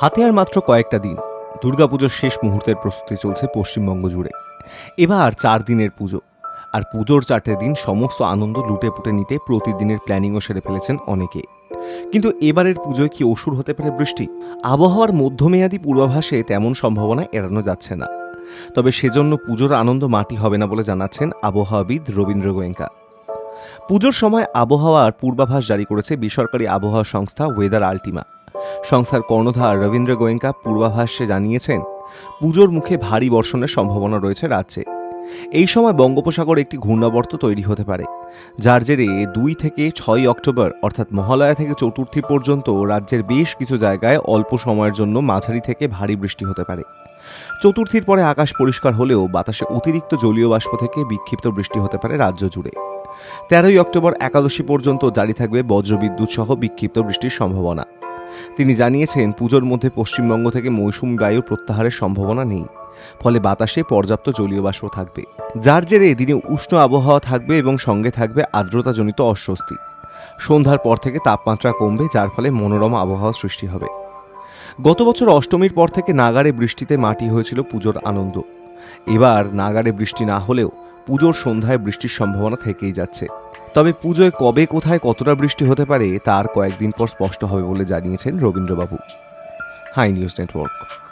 হাতে আর মাত্র কয়েকটা দিন। দুর্গাপুজোর শেষ মুহূর্তের প্রস্তুতি চলছে পশ্চিমবঙ্গ জুড়ে। এবার চার দিনের পুজো। আর পুজোর চারটে দিন সমস্ত আনন্দ লুটে পুটে নিতে প্রতিদিনের প্ল্যানিংও সেরে ফেলেছেন অনেকে। কিন্তু এবারের পুজোয় কি অসুর হতে পারে বৃষ্টি? আবহাওয়ার মধ্যমেয়াদী পূর্বাভাসে তেমন সম্ভাবনা এড়ানো যাচ্ছে না। তবে সেজন্য পুজোর আনন্দ মাটি হবে না বলে জানাচ্ছেন আবহাওয়াবিদ রবীন্দ্র গোয়েঙ্কা। পুজোর সময় আবহাওয়ার পূর্বাভাস জারি করেছে বেসরকারি আবহাওয়া সংস্থা ওয়েদার আল্টিমা। সংস্থার কর্ণধার রবীন্দ্র গোয়েঙ্কা পূর্বাভাসে জানিয়েছেন, পুজোর মুখে ভারী বর্ষণের সম্ভাবনা রয়েছে রাজ্যে। এই সময় বঙ্গোপসাগর একটি ঘূর্ণাবর্ত তৈরি হতে পারে, যার জেরে দুই থেকে ছয় অক্টোবর, অর্থাৎ মহালয়া থেকে চতুর্থী পর্যন্ত রাজ্যের বেশ কিছু জায়গায় অল্প সময়ের জন্য মাঝারি থেকে ভারী বৃষ্টি হতে পারে। চতুর্থীর পরে আকাশ পরিষ্কার হলেও বাতাসে অতিরিক্ত জলীয় বাষ্প থেকে বিক্ষিপ্ত বৃষ্টি হতে পারে রাজ্য জুড়ে। তেরোই অক্টোবর একাদশী পর্যন্ত জারি থাকবে বজ্রবিদ্যুৎ সহ বিক্ষিপ্ত বৃষ্টির সম্ভাবনা। তিনি জানিয়েছেন, পুজোর মধ্যে পশ্চিমবঙ্গ থেকে মৌসুমি বায়ু প্রত্যাহারের সম্ভাবনা নেই, ফলে বাতাসে পর্যাপ্ত জলীয় বাষ্প থাকবে, যার জেরে দিনে উষ্ণ আবহাওয়া থাকবে এবং সঙ্গে থাকবে আর্দ্রতাজনিত অস্বস্তি। সন্ধ্যার পর থেকে তাপমাত্রা কমবে, যার ফলে মনোরম আবহাওয়া সৃষ্টি হবে। গত বছর অষ্টমীর পর থেকে নাগারে বৃষ্টিতে মাটি হয়েছিল পুজোর আনন্দ। এবার নাগারে বৃষ্টি না হলেও পুজোর সন্ধ্যায় বৃষ্টির সম্ভাবনা থেকেই যাচ্ছে। তবে পুজোয় কবে, কোথায়, কতটা বৃষ্টি হতে পারে, তার কয়েকদিন পর স্পষ্ট হবে বলে জানিয়েছেন রবীন্দ্রবাবু। High news network.